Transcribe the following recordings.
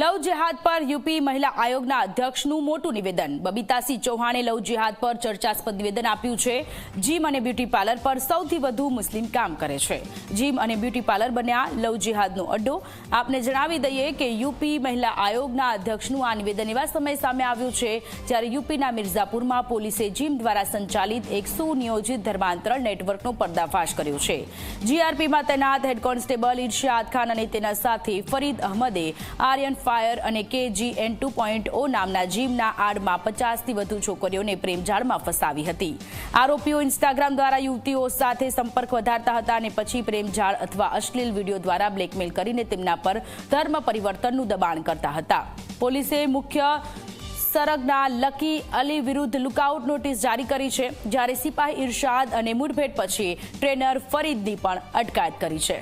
લવ જેહાદ પર યુપી મહિલા આયોગના અધ્યક્ષનું મોટું નિવેદન. બબીતાસિંહ ચૌહાણે લવ જેહાદ પર ચર્ચાસ્પદ નિવેદન આપ્યું છે. જીમ અને બ્યુટી પાર્લર પર સૌથી વધુ મુસ્લિમ કામ કરે છે. જીમ અને બ્યુટી પાર્લર બન્યા લવ જેહાદનો અડ્ડો. આપને જણાવી દઈએ કે યુપી મહિલા આયોગના અધ્યક્ષનું આ નિવેદન એવા સમય સામે આવ્યું છે, જ્યારે યુપીના મિર્ઝાપુરમાં પોલીસે જીમ દ્વારા સંચાલિત એક સુનિયોજિત ધર્માંતરણ નેટવર્કનો પર્દાફાશ કર્યો છે. જીઆરપીમાં તૈનાત હેડ કોન્સ્ટેબલ ઇરશાદ ખાન અને તેના સાથે ફરીદ અહમદે આર્યન ફાયર અને કેજીએન ટુ પોઈન્ટ ઓ નામના જીમના આડમાં પચાસથી વધુ છોકરીઓને પ્રેમજાળમાં ફસાવી હતી. આરોપીઓ ઇન્સ્ટાગ્રામ દ્વારા યુવતીઓ સાથે સંપર્ક વધારતા હતા અને પછી પ્રેમજાળ અથવા અશ્લીલ વીડિયો દ્વારા બ્લેકમેલ કરીને તેમના પર ધર્મ પરિવર્તનનું દબાણ કરતા હતા. પોલીસે મુખ્ય સરગના લકી અલી વિરુદ્ધ લુકઆઉટ નોટિસ જારી કરી છે, જ્યારે સિપાહી ઇરશાદ અને મુઠભેટ પછી ટ્રેનર ફરીદની પણ અટકાયત કરી છે.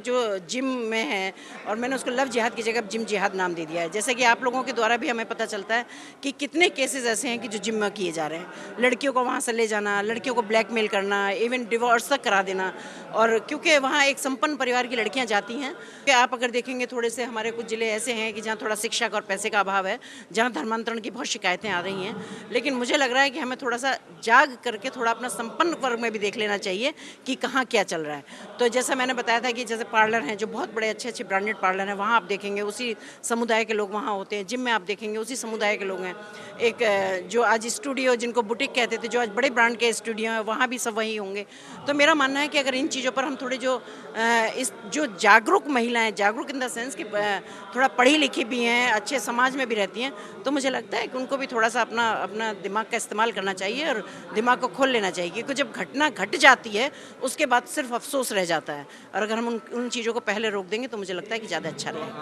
जो जिम में है, और मैंने उसको लव जिहाद की जगह जिम जिहाद नाम दे दिया है। जैसे कि आप लोगों के द्वारा भी हमें पता चलता है कि कितने केसेस ऐसे हैं कि जो जिम में किए जा रहे हैं। लड़कियों को वहाँ से ले जाना, लड़कियों को ब्लैकमेल करना इवन डिवोर्स तक करा देना। और क्योंकि वहाँ एक संपन्न परिवार की लड़कियाँ जाती हैं, कि आप अगर देखेंगे थोड़े से हमारे कुछ ज़िले ऐसे हैं कि जहाँ थोड़ा शिक्षा का और पैसे का अभाव है, जहाँ धर्मांतरण की बहुत शिकायतें आ रही हैं। लेकिन मुझे लग रहा है कि हमें थोड़ा सा जाग करके थोड़ा अपना संपन्न वर्ग में भी देख लेना चाहिए कि कहाँ क्या चल रहा है। तो जैसा मैंने बताया था कि जैसे पार्लर हैं जो बहुत बड़े अच्छे अच्छे ब्रांडेड पार्लर हैं, वहाँ आप देखेंगे, उसी समुदाय के लोग वहाँ होते हैं, जिम में आप देखेंगे, उसी समुदाय के लोग हैं। एक जो आज स्टूडियो जिनको बुटीक कहते थे, जो आज बड़े ब्रांड के स्टूडियो हैं, वहाँ भी सब वही होंगे। तो मेरा मानना है कि अगर इन चीज़ों पर हम थोड़े जो इस, जो जागरूक महिलाएँ, जागरूक इन द सेंस कि थोड़ा पढ़ी लिखी भी हैं, अच्छे समाज में भी रहती हैं तो मुझे लगता है कि उनको भी थोड़ा सा अपना अपना दिमाग का इस्तेमाल करना चाहिए और दिमाग को खोल लेना चाहिए, क्योंकि जब घटना घट जाती है, उसके बाद सिर्फ़ अफसोस रह जाता है। और अगर हम उन उन चीज़ों को पहले रोक देंगे तो मुझे लगता है कि ज़्यादा अच्छा रहेगा।